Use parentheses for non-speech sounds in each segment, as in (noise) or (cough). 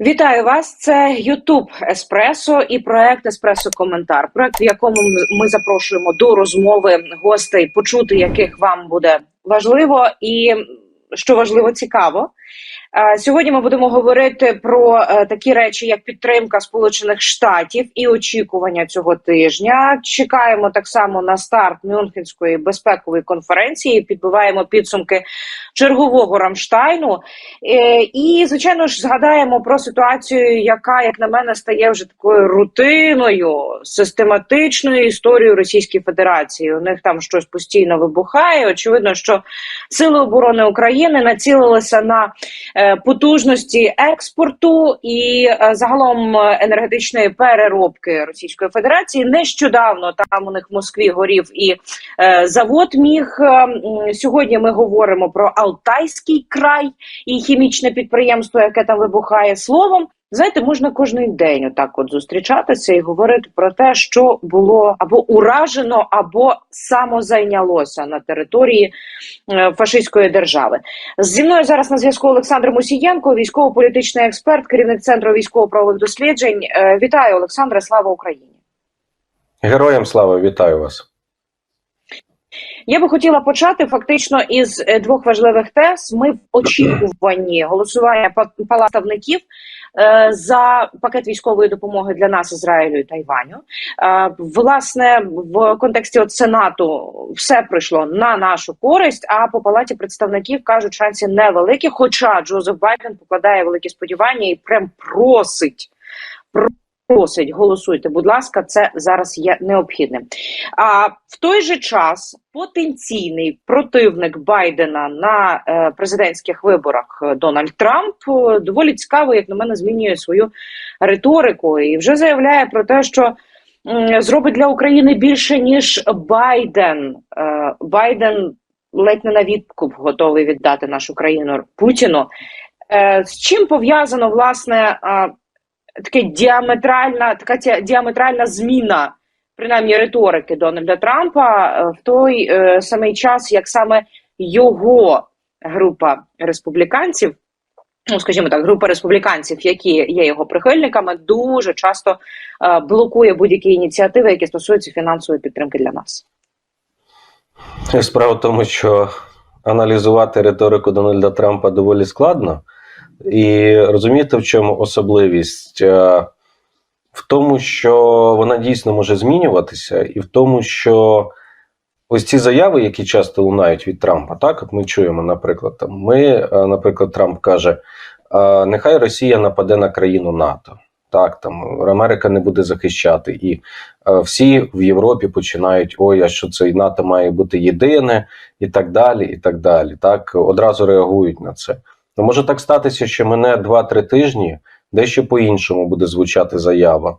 Вітаю вас. Це Ютуб Еспресо і проект Еспресо Коментар. Проект, в якому ми запрошуємо до розмови гостей, почути яких вам буде важливо і що важливо цікаво. Е, Сьогодні ми будемо говорити про е, такі речі, як підтримка Сполучених Штатів і очікування цього тижня. Чекаємо так само на старт Мюнхенської безпекової конференції. Підбиваємо підсумки чергового Рамштайну. Е, І, звичайно ж, згадаємо про ситуацію, яка, як на мене, стає вже такою рутиною, систематичною історією Російської Федерації. У них там щось постійно вибухає. Очевидно, що сили оборони України націлилися на потужності експорту і е, загалом е, енергетичної переробки Російської Федерації. Нещодавно там у них в Москві горів і е, завод міг. Е, Сьогодні ми говоримо про Алтайський край і хімічне підприємство, яке там вибухає словом. Знаєте, можна кожен день отак от зустрічатися і говорити про те, що було або уражено, або самозайнялося на території е, фашистської держави. Зі мною зараз на зв'язку Олександр Мусієнко, військово-політичний експерт, керівник центру військово-правових досліджень. Е, Вітаю, Олександре, слава Україні! Героям слава, вітаю вас. Я би хотіла почати фактично із е, двох важливих тез. Ми в очікуванні голосування е, за пакет військової допомоги для нас, Ізраїлю і Тайваню. Е, власне, в контексті от Сенату все прийшло на нашу користь. А по палаті представників кажуть, шанси невеликі. Хоча Джозеф Байден покладає великі сподівання і прям просить. Просить, голосуйте, будь ласка, це зараз є необхідним. А в той же час потенційний противник Байдена на е, президентських виборах е, Дональд Трамп е, доволі цікаво, як на мене, змінює свою риторику і вже заявляє про те, що зробить для України більше ніж Байден. Байден ледь не на відкуп готовий віддати нашу країну Путіну. З чим пов'язано власне? Таке діаметральна, така діаметральна зміна, принаймні риторики Дональда Трампа е, в той е, самий час, як саме його група республіканців. Ну, скажімо так, група республіканців, які є його прихильниками, дуже часто е, блокує будь-які ініціативи, які стосуються фінансової підтримки для нас. Справа в тому, що аналізувати риторику Дональда Трампа доволі складно. І розумієте, в чому особливість? Е, В тому, що вона дійсно може змінюватися, і в тому, що ось ці заяви, які часто лунають від Трампа, так от ми чуємо, наприклад, там ми, е, наприклад, Трамп каже: е, нехай Росія нападе на країну НАТО. Так, там Америка не буде захищати, і е, всі в Європі починають: ой, а що це і НАТО має бути єдине, і так далі. І так далі. Так одразу реагують на це. Ну, може так статися, що мене 2-3 тижні дещо по-іншому буде звучати заява.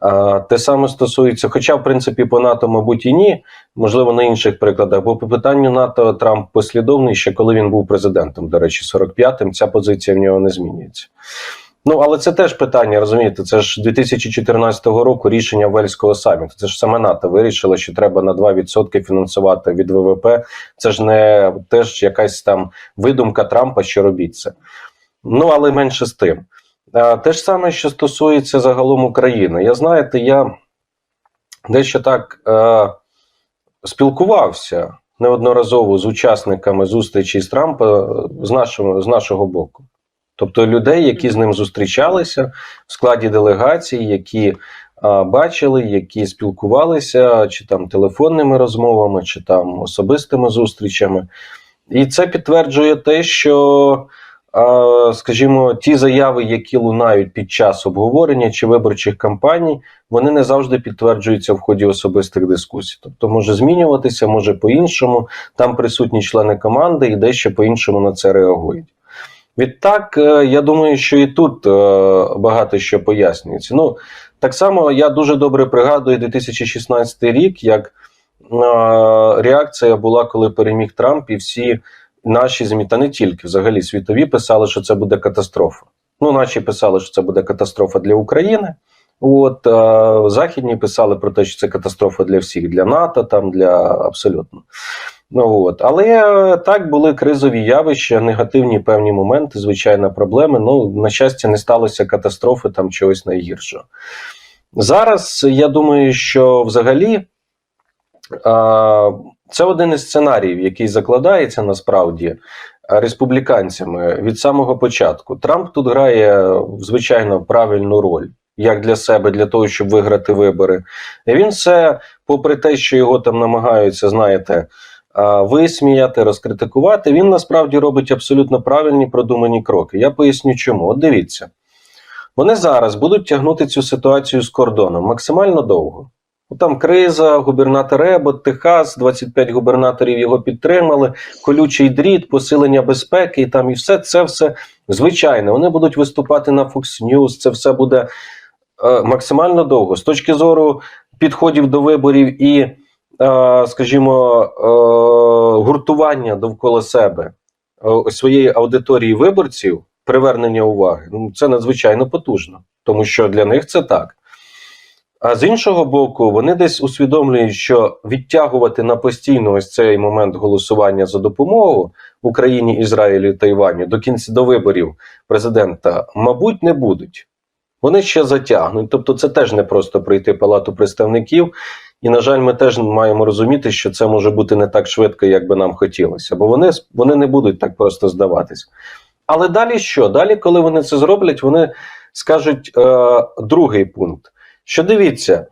А, те саме стосується, хоча, в принципі, по НАТО, мабуть, і ні, можливо, на інших прикладах, бо по питанню НАТО Трамп послідовний ще коли він був президентом. До речі, 45-м ця позиція в нього не змінюється. Ну, але це теж питання, розумієте, це ж 2014 року рішення Вельського саміту. Це ж саме НАТО вирішило, що треба на 2% фінансувати від ВВП. Це ж не теж якась там видумка Трампа, що робіть це. Ну, але менше з тим. Те ж саме, що стосується загалом України. Я знаєте, я дещо так е, спілкувався неодноразово з учасниками зустрічі з Трампа е, з нашого, з нашого боку. Тобто людей, які з ним зустрічалися в складі делегації, які а, бачили, які спілкувалися, чи там телефонними розмовами, чи там особистими зустрічами. І це підтверджує те, що, а, скажімо, ті заяви, які лунають під час обговорення чи виборчих кампаній, вони не завжди підтверджуються в ході особистих дискусій. Тобто може змінюватися, може по-іншому. Там присутні члени команди і дещо по-іншому на це реагують. Відтак, е, я думаю, що і тут е, багато що пояснюється. Ну, так само я дуже добре пригадую 2016 рік, як е, реакція була, коли переміг Трамп, і всі наші ЗМІ, та не тільки взагалі світові писали, що це буде катастрофа. Ну, наші писали, що це буде катастрофа для України. От е, західні писали про те, що це катастрофа для всіх, для НАТО, там для абсолютно. От, але е, так були кризові явища, негативні певні моменти, звичайно, проблеми. Ну, на щастя, не сталося катастрофи там чогось найгіршого. Зараз я думаю, що взагалі а, це один із сценаріїв, який закладається насправді республіканцями від самого початку. Трамп тут грає звичайно правильну роль. Як для себе, для того, щоб виграти вибори. І він все, попри те, що його там намагаються, знаєте, висміяти, розкритикувати, він насправді робить абсолютно правильні продумані кроки. Я поясню чому. От дивіться, вони зараз будуть тягнути цю ситуацію з кордоном максимально довго. Там криза, губернатор Ебот, Техас, 25 губернаторів його підтримали, колючий дріт, посилення безпеки, і там і все це все звичайно. Вони будуть виступати на Fox News, це все буде е, максимально довго. З точки зору підходів до виборів і, е, скажімо, е, гуртування довкола себе е, своєї аудиторії виборців, привернення уваги, ну це надзвичайно потужно, тому що для них це так. А з іншого боку, вони десь усвідомлюють, що відтягувати на постійно ось цей момент голосування за допомогу Україні, Ізраїлю і Тайваню до кінця до виборів президента, мабуть, не будуть. Вони ще затягнуть. Тобто, це теж не просто пройти палату представників. І, на жаль, ми теж маємо розуміти, що це може бути не так швидко, як би нам хотілося, бо вони, вони не будуть так просто здаватись. Але далі що? Далі, коли вони це зроблять, вони скажуть е, другий пункт. Що дивіться,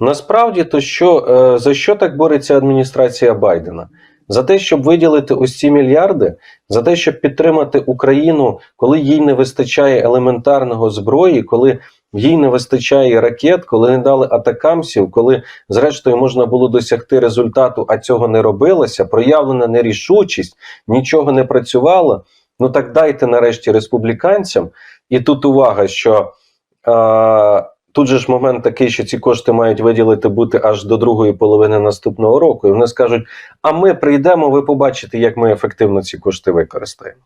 насправді то що е, за що так бореться адміністрація Байдена? За те, щоб виділити ось ці мільярди, за те, щоб підтримати Україну, коли їй не вистачає елементарного зброї, коли їй не вистачає ракет, коли не дали атакамсів, коли зрештою можна було досягти результату, а цього не робилося, проявлена нерішучість, нічого не працювало. Ну так дайте нарешті республіканцям. І тут увага, що. Е, Тут же ж момент такий, що ці кошти мають виділити бути аж до другої половини наступного року. І вони скажуть: а ми прийдемо, ви побачите, як ми ефективно ці кошти використаємо.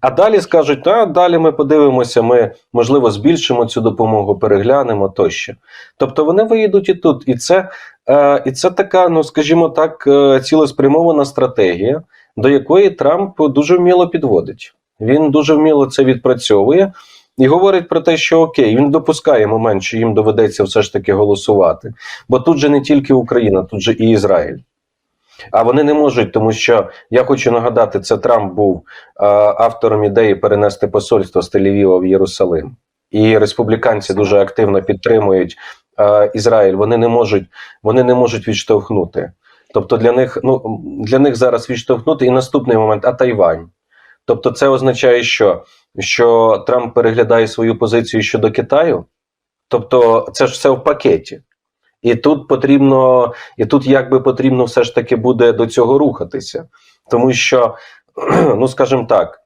А далі скажуть, а далі ми подивимося, ми можливо збільшимо цю допомогу, переглянемо тощо. Тобто вони виїдуть і тут. І це, е, і це така, ну скажімо так, е, цілеспрямована стратегія, до якої Трамп дуже вміло підводить. Він дуже вміло це відпрацьовує. І говорить про те, що окей, він допускає момент, що їм доведеться все ж таки голосувати. Бо тут же не тільки Україна, тут же і Ізраїль. А вони не можуть, тому що я хочу нагадати, це Трамп був е, автором ідеї перенести посольство з Тель-Авіва в Єрусалим. І республіканці дуже активно підтримують е, Ізраїль. Вони не можуть, вони не можуть відштовхнути. Тобто для них, ну для них зараз відштовхнути і наступний момент, а Тайвань. Тобто, це означає, що що Трамп переглядає свою позицію щодо Китаю, тобто це ж все в пакеті. І тут потрібно, і тут якби потрібно все ж таки буде до цього рухатися. Тому що, (clears throat) ну скажімо так,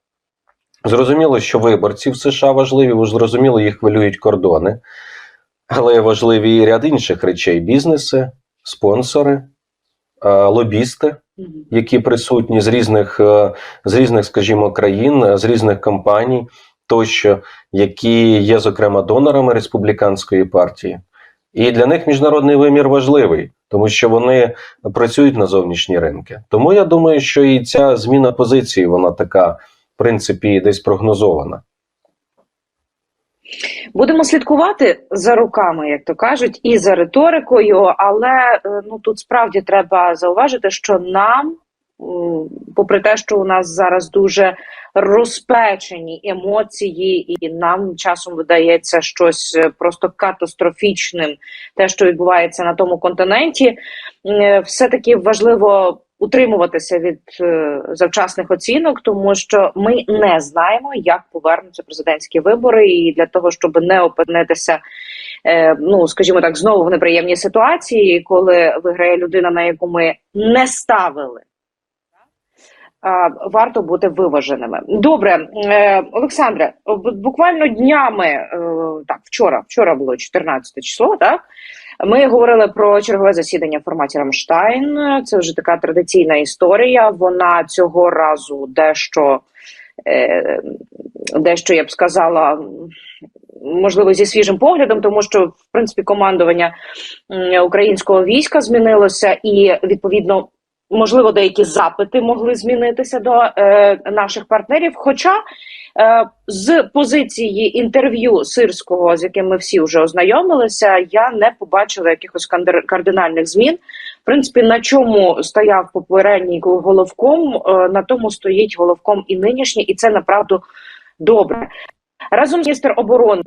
зрозуміло, що виборці в США важливі, бо зрозуміло, їх хвилюють кордони, але важливі і ряд інших речей: бізнеси, спонсори, лобісти які присутні з різних, е, з різних, скажімо, країн, з різних компаній, тощо, які є, зокрема, донорами республіканської партії. І для них міжнародний вимір важливий, тому що вони працюють на зовнішні ринки. Тому я думаю, що і ця зміна позиції, вона така, в принципі, десь прогнозована. Будемо слідкувати за руками, як то кажуть, і за риторикою. Але е, ну тут справді треба зауважити, що нам, попри те, що у нас зараз дуже розпечені емоції, і нам часом видається щось е, просто катастрофічним, те, що відбувається на тому континенті, е, все таки важливо утримуватися від е, завчасних оцінок, тому що ми не знаємо, як повернуться президентські вибори, і для того, щоб не опинитися, е, ну скажімо так, знову в неприємній ситуації, коли виграє людина, на яку ми не ставили. Варто бути виваженими. Добре, е, Олександре, буквально днями, так, вчора, вчора було 14 число, так ми говорили про чергове засідання в форматі Рамштайн. Це вже така традиційна історія. Вона цього разу дещо, е, дещо я б сказала, можливо, зі свіжим поглядом, тому що в принципі командування українського війська змінилося, і відповідно можливо, деякі запити могли змінитися до е, наших партнерів. Хоча е, з позиції інтерв'ю сирського, з яким ми всі вже ознайомилися, я не побачила якихось кардинальних змін. В принципі, на чому стояв попередній головком, е, на тому стоїть головком і нинішній, і це направду добре. Разом міністр оборони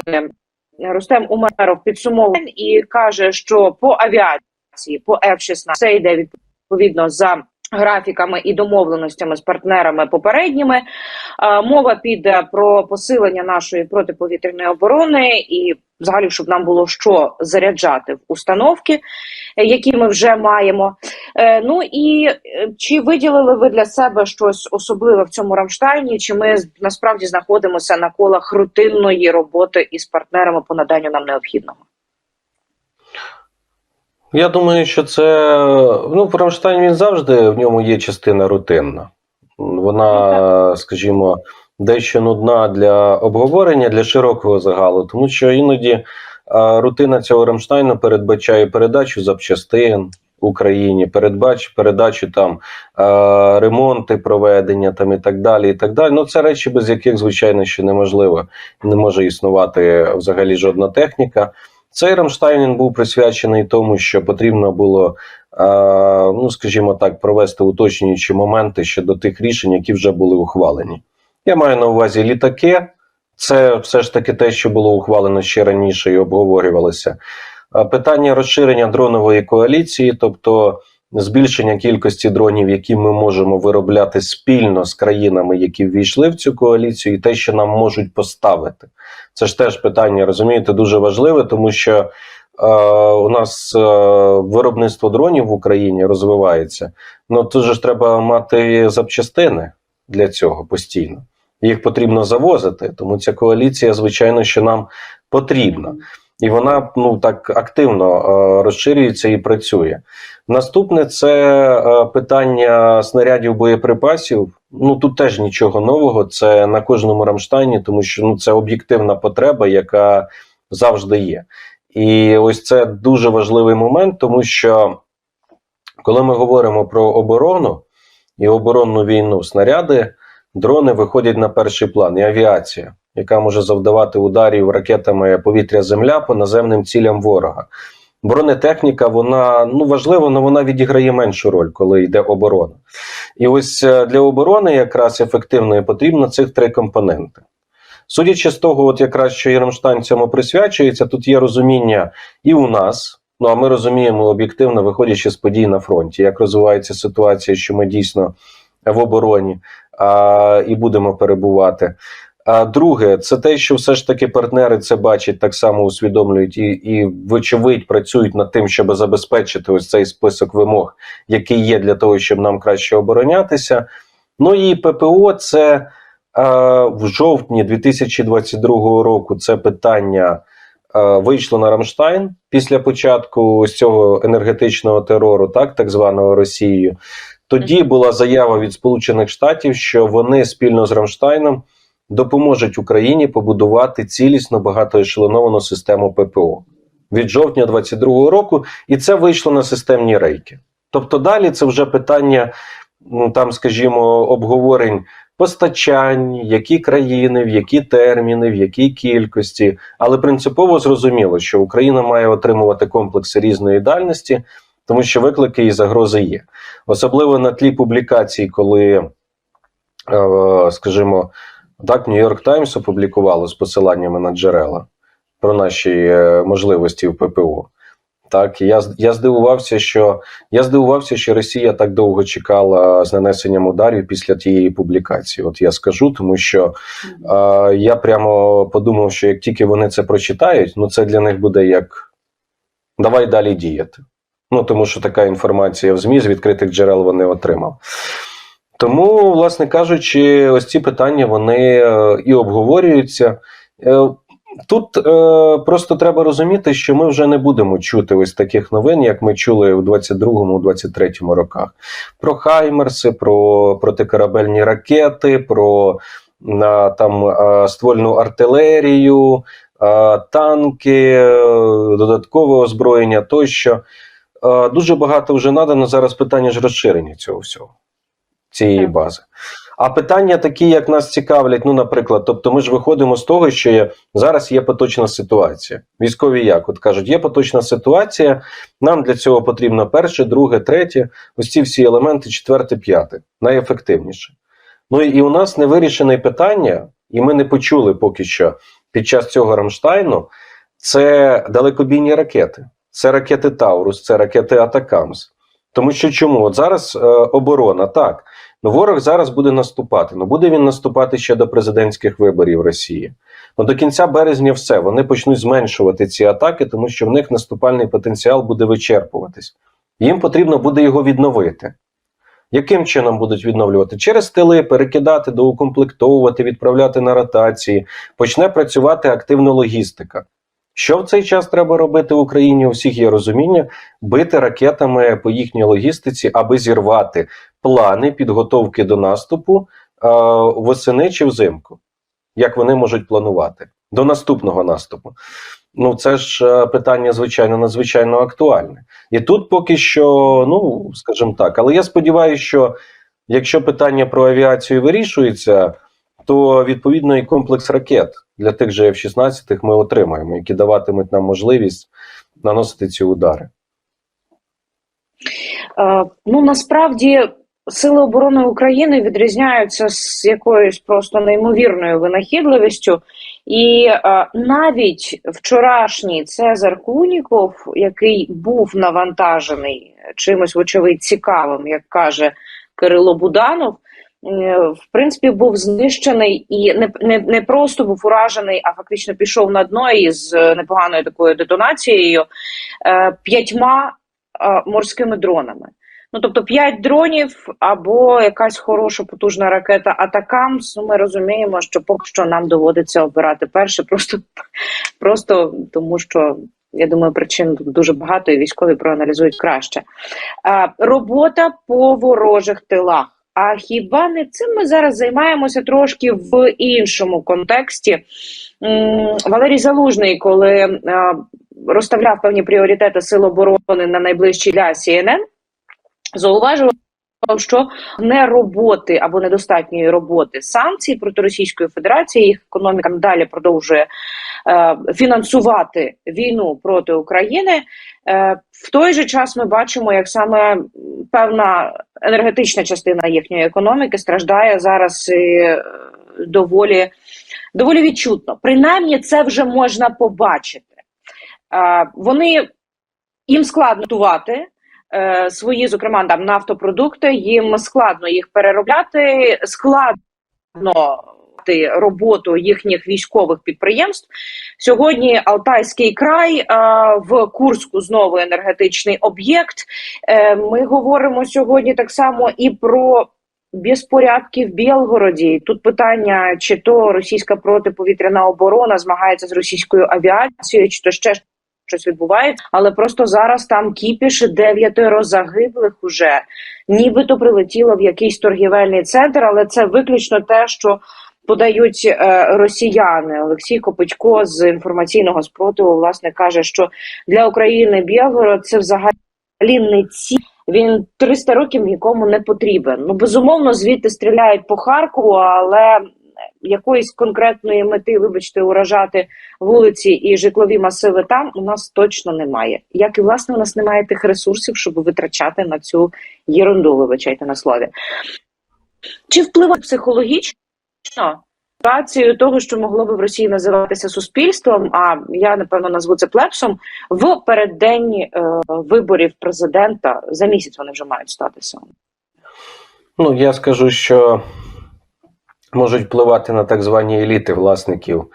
Рустем Умеров підсумовує і каже, що по авіації, по F-16 це йде відповідно за графіками і домовленостями з партнерами попередніми. Е, Мова піде про посилення нашої протиповітряної оборони і, взагалі, щоб нам було що заряджати в установки, е, які ми вже маємо. Е, Ну і чи виділили ви для себе щось особливе в цьому Рамштайні? Чи ми насправді знаходимося на колах рутинної роботи із партнерами по наданню нам необхідного? Я думаю, що це ну, Рамштайн він завжди в ньому є частина рутинна. Вона, скажімо, дещо нудна для обговорення, для широкого загалу, тому що іноді а, рутина цього Рамштайну передбачає передачу запчастин Україні, передбач, передачу там а, ремонти, проведення там і так далі. І так далі. Ну, це речі, без яких, звичайно, ще неможливо, не може існувати взагалі жодна техніка. Цей Рамштайн був присвячений тому, що потрібно було, е, ну скажімо так, провести уточнюючі моменти щодо тих рішень, які вже були ухвалені. Я маю на увазі літаки. Це все ж таки те, що було ухвалено ще раніше і обговорювалося. Е, Питання розширення дронової коаліції, тобто збільшення кількості дронів, які ми можемо виробляти спільно з країнами, які ввійшли в цю коаліцію, і те, що нам можуть поставити. Це ж теж питання, розумієте, дуже важливе, тому що е, у нас е, виробництво дронів в Україні розвивається. Ну тут же ж треба мати запчастини для цього постійно. Їх потрібно завозити, тому ця коаліція, звичайно, що нам потрібна. І вона ну так активно е, розширюється і працює. Наступне це е, питання снарядів боєприпасів. Ну тут теж нічого нового. Це на кожному Рамштайні, тому що ну це об'єктивна потреба, яка завжди є. І ось це дуже важливий момент, тому що коли ми говоримо про оборону і оборонну війну, снаряди, дрони виходять на перший план, і авіація, яка може завдавати ударів ракетами повітря-земля по наземним цілям ворога. Бронетехніка, вона ну важливо, але вона відіграє меншу роль, коли йде оборона. І ось е, для оборони якраз ефективної потрібно цих три компоненти. Судячи з того, от якраз що і Рамштайн цьому присвячується, тут є розуміння і у нас. Ну а ми розуміємо об'єктивно, виходячи з подій на фронті, як розвивається ситуація, що ми дійсно в обороні а, і будемо перебувати. А друге, це те, що все ж таки партнери це бачать, так само усвідомлюють і, і вочевидь працюють над тим, щоб забезпечити ось цей список вимог, який є для того, щоб нам краще оборонятися. Ну і ППО це а, в жовтні 2022 року. Це питання а, вийшло на Рамштайн після початку ось цього енергетичного терору, так так званого Росією. Тоді була заява від Сполучених Штатів, що вони спільно з Рамштайном допоможуть Україні побудувати цілісно багатоешелоновану систему ППО від жовтня 2022 року, і це вийшло на системні рейки. Тобто, далі це вже питання, ну там, скажімо, обговорень постачань, які країни, в які терміни, в якій кількості. Але принципово зрозуміло, що Україна має отримувати комплекси різної дальності, тому що виклики і загрози є. Особливо на тлі публікацій, коли, е, скажімо, так, Нью-Йорк Таймс опублікувало з посиланнями на джерела про наші е, можливості в ППО. Так, я, я здивувався, що я здивувався, що Росія так довго чекала з нанесенням ударів після тієї публікації. От я скажу, тому що е, я прямо подумав, що як тільки вони це прочитають, ну це для них буде як давай далі діяти. Ну тому що така інформація в ЗМІ з відкритих джерел вони отримав. Тому, власне кажучи, ось ці питання вони е, і обговорюються. Е, Тут е, просто треба розуміти, що ми вже не будемо чути ось таких новин, як ми чули в 22-23 роках. Про Хаймерси, про протикорабельні ракети, про на, там е, ствольну артилерію, е, танки, додаткове озброєння тощо. е, дуже багато вже надано зараз питання ж розширення цього всього, цієї бази. А питання такі, як нас цікавлять, ну, наприклад, тобто ми ж виходимо з того, що є, зараз є поточна ситуація. Військові як от кажуть, є поточна ситуація, нам для цього потрібно перше, друге, третє, ось ці всі елементи, четверте, п'яте, найефективніше. Ну і у нас не вирішене питання, і ми не почули поки що під час цього Рамштайну, це далекобійні ракети. Це ракети Таурус, це ракети Атакамс. Тому що чому? От зараз е, оборона, так. Ну, ворог зараз буде наступати. Ну буде він наступати ще до президентських виборів Росії. Ну до кінця березня все. Вони почнуть зменшувати ці атаки, тому що в них наступальний потенціал буде вичерпуватись. Їм потрібно буде його відновити. Яким чином будуть відновлювати? Через тили, перекидати, доукомплектовувати, відправляти на ротації, почне працювати активна логістика. Що в цей час треба робити в Україні? У всіх є розуміння бити ракетами по їхній логістиці, аби зірвати плани підготовки до наступу е, восени чи взимку, як вони можуть планувати до наступного наступу. Ну, це ж е, питання, звичайно, надзвичайно актуальне. І тут поки що, ну скажімо так, але я сподіваюся, що якщо питання про авіацію вирішується, то відповідно і комплекс ракет для тих же F-16 ми отримаємо, які даватимуть нам можливість наносити ці удари. Е, ну насправді сили оборони України відрізняються з якоюсь просто неймовірною винахідливістю. І е, навіть вчорашній Цезар Куніков, який був навантажений чимось вочевидь цікавим, як каже Кирило Буданов, е, в принципі, був знищений і не, не, не просто був уражений, а фактично пішов на дно із непоганою такою детонацією е, п'ятьма е, морськими дронами. Ну, тобто, п'ять дронів або якась хороша потужна ракета Атакамс. Ну, ми розуміємо, що поки що нам доводиться обирати перше, просто, просто тому що. Я думаю, причин тут дуже багато, і військові проаналізують краще. А, робота по ворожих тилах. А хіба не цим ми зараз займаємося трошки в іншому контексті? Валерій Залужний, коли розставляв певні пріоритети Сил оборони на найближчий для CNN, зауважував, що не роботи або недостатньої роботи санкцій проти Російської Федерації, їх економіка надалі продовжує е, фінансувати війну проти України. Е, в той же час ми бачимо, як саме певна енергетична частина їхньої економіки страждає зараз і, е, доволі, доволі відчутно. Принаймні, це вже можна побачити. Е, вони їм складно готувати е, свої, зокрема, там нафтопродукти, їм складно їх переробляти, складно роботу їхніх військових підприємств. Сьогодні Алтайський край е, в Курську знову енергетичний об'єкт. Е, ми говоримо сьогодні так само і про. Безпорядки в Білгороді. Тут питання, чи то російська протиповітряна оборона змагається з російською авіацією, чи то ще щось відбувається, але просто зараз там кіпіш дев'ятеро загиблих уже, нібито прилетіло в якийсь торгівельний центр, але це виключно те, що подають е, росіяни. Олексій Копичко з інформаційного спротиву власне каже, що для України Білгород це взагалі не ці. Він 300 років нікому не потрібен. Ну безумовно, звідти стріляють по Харкову, але якоїсь конкретної мети, вибачте, уражати вулиці і житлові масиви там у нас точно немає. Як і власне у нас немає тих ресурсів, щоб витрачати на цю єрунду, вибачайте на слові. Чи впливає психологічно ситуацію того, що могло би в Росії називатися суспільством? А я напевно назву це плепсом в переддень е, виборів президента за місяць вони вже мають статися. Ну, я скажу, що можуть впливати на так звані еліти власників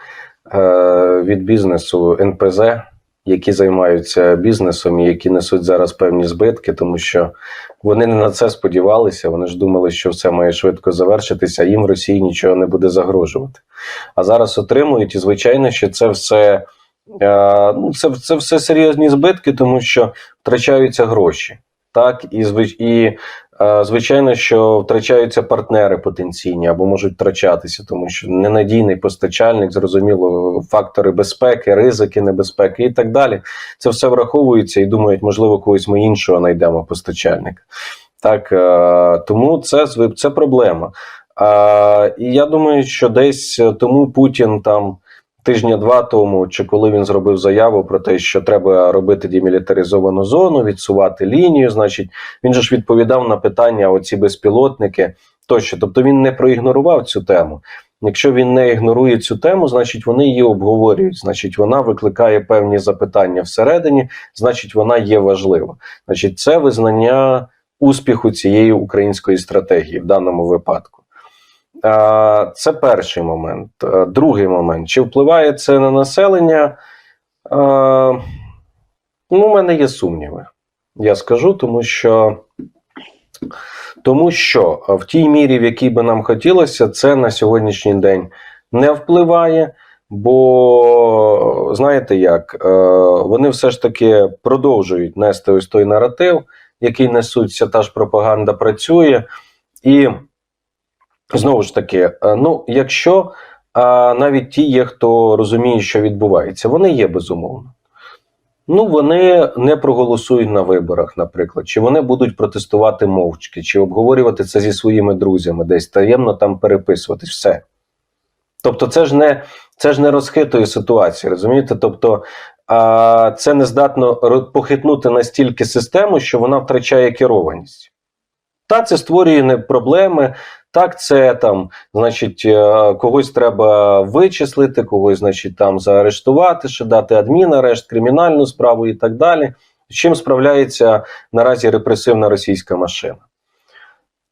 е, від бізнесу НПЗ, які займаються бізнесом і які несуть зараз певні збитки, тому що вони не на це сподівалися. Вони ж думали, що все має швидко завершитися, їм в Росії нічого не буде загрожувати. А зараз отримують, і звичайно, що це все. е, Ну, це, це все серйозні збитки, тому що втрачаються гроші. Так, і і е, звичайно, що втрачаються партнери потенційні або можуть втрачатися, тому що ненадійний постачальник, зрозуміло, фактори безпеки, ризики небезпеки і так далі. Це все враховується і думають, можливо, когось ми іншого знайдемо постачальника. Так, е, тому це, це проблема. І я думаю, що десь тому Путін там тижня-два тому, чи коли він зробив заяву про те, що треба робити демілітаризовану зону, відсувати лінію, значить, він же ж відповідав на питання: оці безпілотники тощо. Тобто він не проігнорував цю тему. Якщо він не ігнорує цю тему, значить вони її обговорюють. Значить, вона викликає певні запитання всередині, значить, вона є важлива. Значить, це визнання успіху цієї української стратегії в даному випадку. Це перший момент. Другий момент. Чи впливає це на населення? Ну, у мене є сумніви. Я скажу, тому що, тому що в тій мірі, в якій би нам хотілося, це на сьогоднішній день не впливає. Бо знаєте як, вони все ж таки продовжують нести ось той наратив, який несуться, та ж пропаганда працює. І знову ж таки, е, ну, якщо а, навіть ті є, хто розуміє, що відбувається, вони є безумовно. Ну, вони не проголосують на виборах, наприклад, чи вони будуть протестувати мовчки, чи обговорювати це зі своїми друзями, десь таємно там переписуватись, все. Тобто, це ж не це ж не розхитує ситуацію, розумієте? Тобто, а, це не здатно похитнути настільки систему, що вона втрачає керованість. Та це створює не проблеми. Так, це там, значить, е, когось треба вичислити, когось, значить, там заарештувати, ще дати адмінарешт, кримінальну справу і так далі. З чим справляється наразі репресивна російська машина.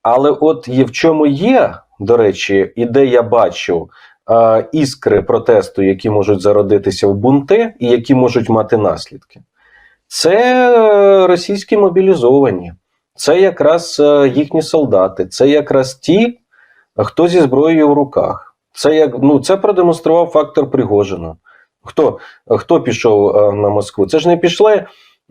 Але от є в чому є, до речі, і де я бачу е, іскри протесту, які можуть зародитися в бунти і які можуть мати наслідки, це е, російські мобілізовані. Це якраз е, їхні солдати, це якраз ті, хто зі зброєю в руках. Це як ну це продемонстрував фактор Пригожина. Хто, хто пішов е, на Москву? Це ж не пішли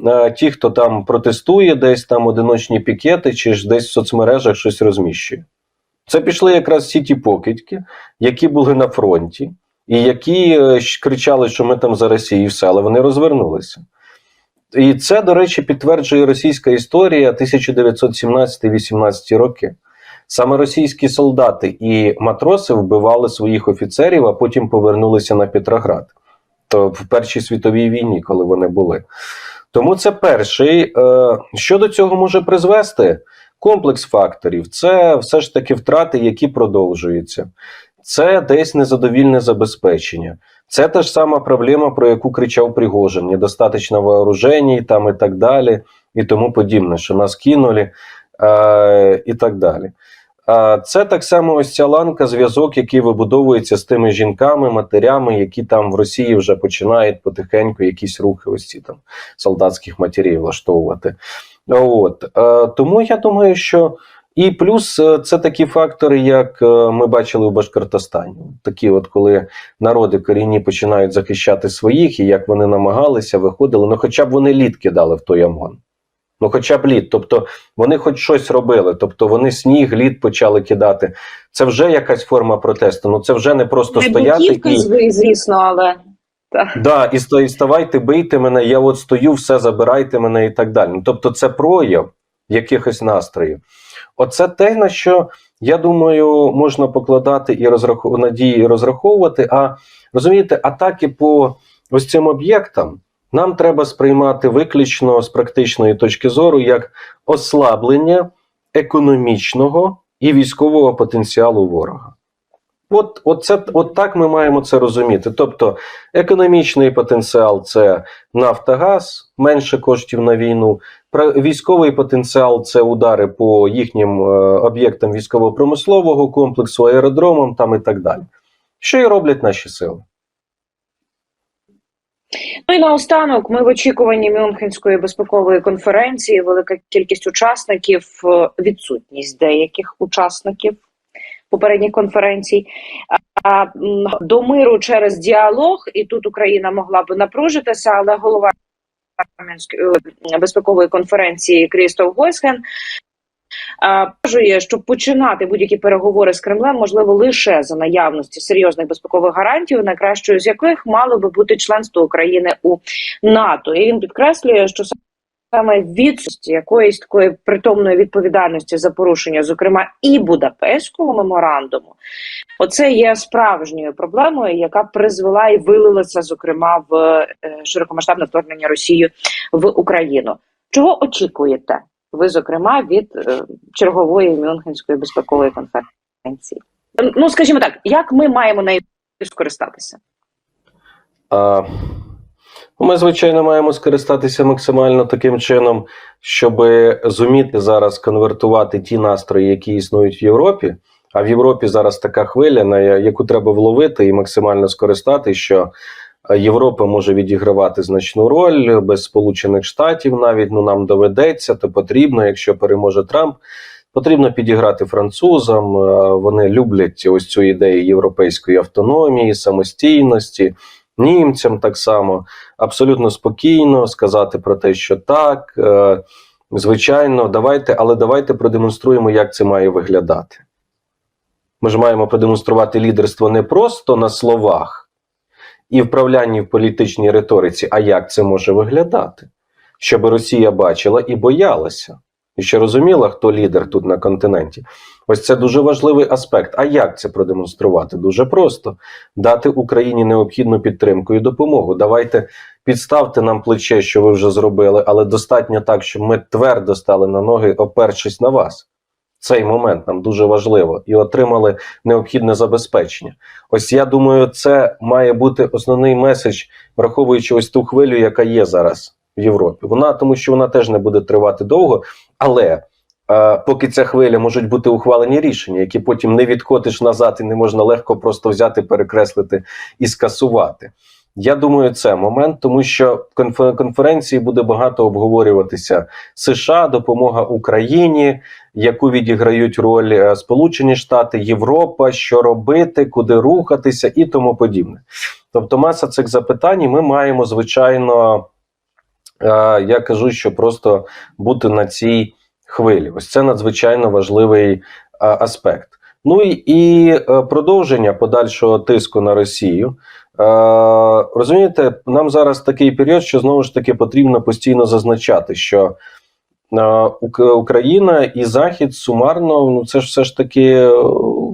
е, ті, хто там протестує, десь там одиночні пікети, чи ж десь в соцмережах щось розміщує. Це пішли якраз всі ті покидьки, які були на фронті, і які кричали, що ми там за Росію все, але вони розвернулися. І це, до речі, підтверджує російська історія 1917-18 роки. Саме російські солдати і матроси вбивали своїх офіцерів, а потім повернулися на Петроград. То в Першій світовій війні, коли вони були. Тому це перший. Е, Що до цього може призвести? Комплекс факторів це все ж таки втрати, які продовжуються. Це десь незадовільне забезпечення. Це та ж сама проблема, про яку кричав Пригожин: недостаточно вооружень, там і так далі, і тому подібне, що нас кинули, е, і так далі. Е, це так само ось ця ланка, зв'язок, який вибудовується з тими жінками, матерями, які там в Росії вже починають потихеньку якісь рухи, ось ці там солдатських матерів влаштовувати. От е, тому я думаю, що і плюс е, це такі фактори, як е, ми бачили в Башкортостані. Такі, от коли народи корінні починають захищати своїх, і як вони намагалися, виходили, ну хоча б вони лід кидали в той ОМОН. Ну, хоча б лід, тобто вони хоч щось робили, тобто вони сніг, лід почали кидати. Це вже якась форма протесту. Ну це вже не просто Не стояти і звісно, але так. Да, і ставайте, бийте мене, я от стою, все забирайте мене і так далі. Ну, тобто, це прояв якихось настроїв. Оце те, на що я думаю, можна покладати і розраховувати надії розраховувати. А розумієте, атаки по ось цим об'єктам нам треба сприймати виключно з практичної точки зору як ослаблення економічного і військового потенціалу ворога. От, от, це, от так ми маємо це розуміти. Тобто, економічний потенціал це Нафтогаз, менше коштів на війну. Військовий потенціал це удари по їхнім е, об'єктам військово-промислового комплексу, аеродромам там і так далі. Що і роблять наші сили. Ну і наостанок, ми в очікуванні Мюнхенської безпекової конференції. Велика кількість учасників, е, відсутність деяких учасників попередніх конференцій. До миру через діалог, і тут Україна могла би напружитися, але голова е, безпекової конференції Крістоф Гойсген. Кажує, що починати будь-які переговори з Кремлем можливо лише за наявності серйозних безпекових гарантій, найкращою з яких мало би бути членство України у НАТО. І він підкреслює, що саме відсутності якоїсь такої притомної відповідальності за порушення, зокрема і Будапештського меморандуму, оце є справжньою проблемою, яка призвела і вилилася, зокрема, в е, широкомасштабне вторгнення Росії в Україну. Чого очікуєте ви, зокрема, від е, чергової Мюнхенської безпекової конференції? Ну, скажімо так, як ми маємо нею скористатися? Ми, звичайно, маємо скористатися максимально таким чином, щоб зуміти зараз конвертувати ті настрої, які існують в Європі. А в Європі зараз така хвиля, на яку треба вловити і максимально скористати, що е, Європа може відігравати значну роль без Сполучених Штатів. Навіть ну нам доведеться, то потрібно, якщо переможе Трамп. Потрібно підіграти французам. е, Вони люблять ось цю ідею європейської автономії, самостійності. Німцям так само. Абсолютно спокійно сказати про те, що так, е, звичайно, давайте, але давайте продемонструємо, як це має виглядати. Ми ж маємо продемонструвати лідерство не просто на словах і вправлянні в політичній риториці, а як це може виглядати, щоб Росія бачила і боялася, і ще розуміла, хто лідер тут на континенті. Ось це дуже важливий аспект. А як це продемонструвати? Дуже просто дати Україні необхідну підтримку і допомогу. Давайте підставте нам плече, що ви вже зробили, але достатньо так, щоб ми твердо стали на ноги, опершись на вас. Цей момент нам дуже важливо і отримали необхідне забезпечення. Ось я думаю, це має бути основний меседж, враховуючи ось ту хвилю, яка є зараз в Європі. Вона тому, що вона теж не буде тривати довго, але е, поки ця хвиля можуть бути ухвалені рішення, які потім не відходиш назад і не можна легко просто взяти, перекреслити і скасувати. Я думаю, це момент, тому що конференції буде багато обговорюватися США, допомога Україні, яку відіграють роль е, Сполучені Штати, Європа, що робити, куди рухатися і тому подібне. Тобто, маса цих запитань, ми маємо звичайно, я кажу, що просто бути на цій хвилі. Ось це надзвичайно важливий аспект. Ну і, і е, продовження подальшого тиску на Росію. Е, розумієте, нам зараз такий період, що знову ж таки потрібно постійно зазначати, що е, Україна і Захід сумарно, ну це ж все ж таки е,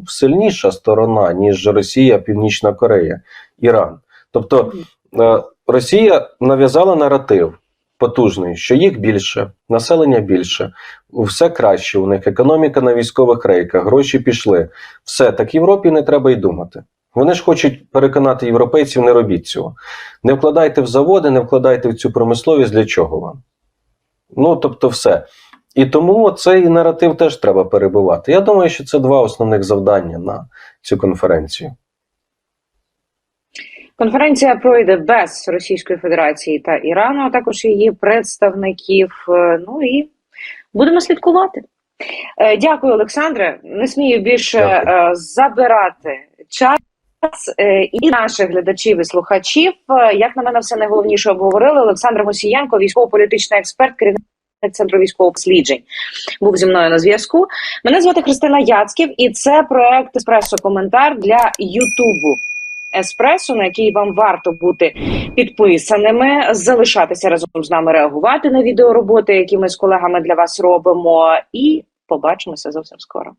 сильніша сторона, ніж Росія, Північна Корея, Іран. Тобто е, Росія нав'язала наратив потужний, що їх більше, населення більше, все краще у них, економіка на військових рейках, гроші пішли. Все, так Європі не треба й думати. Вони ж хочуть переконати європейців, не робіть цього. Не вкладайте в заводи, не вкладайте в цю промисловість, для чого вам? Ну, тобто, все. І тому цей наратив теж треба перебувати. Я думаю, що це два основних завдання на цю конференцію. Конференція пройде без Російської Федерації та Ірану, а також її представників. Е, Ну і будемо слідкувати. Е, Дякую, Олександре. Не смію більше Дякую. е, забирати час. І наших глядачів і слухачів, як на мене, все найголовніше обговорили. Олександр Мосієнко, військово-політичний експерт, керівник центру військових досліджень, був зі мною на зв'язку. Мене звати Христина Яцьків, і це проект Еспресо Коментар для Ютубу. Еспресо, на який вам варто бути підписаними, залишатися разом з нами, реагувати на відеороботи, які ми з колегами для вас робимо, і побачимося зовсім скоро.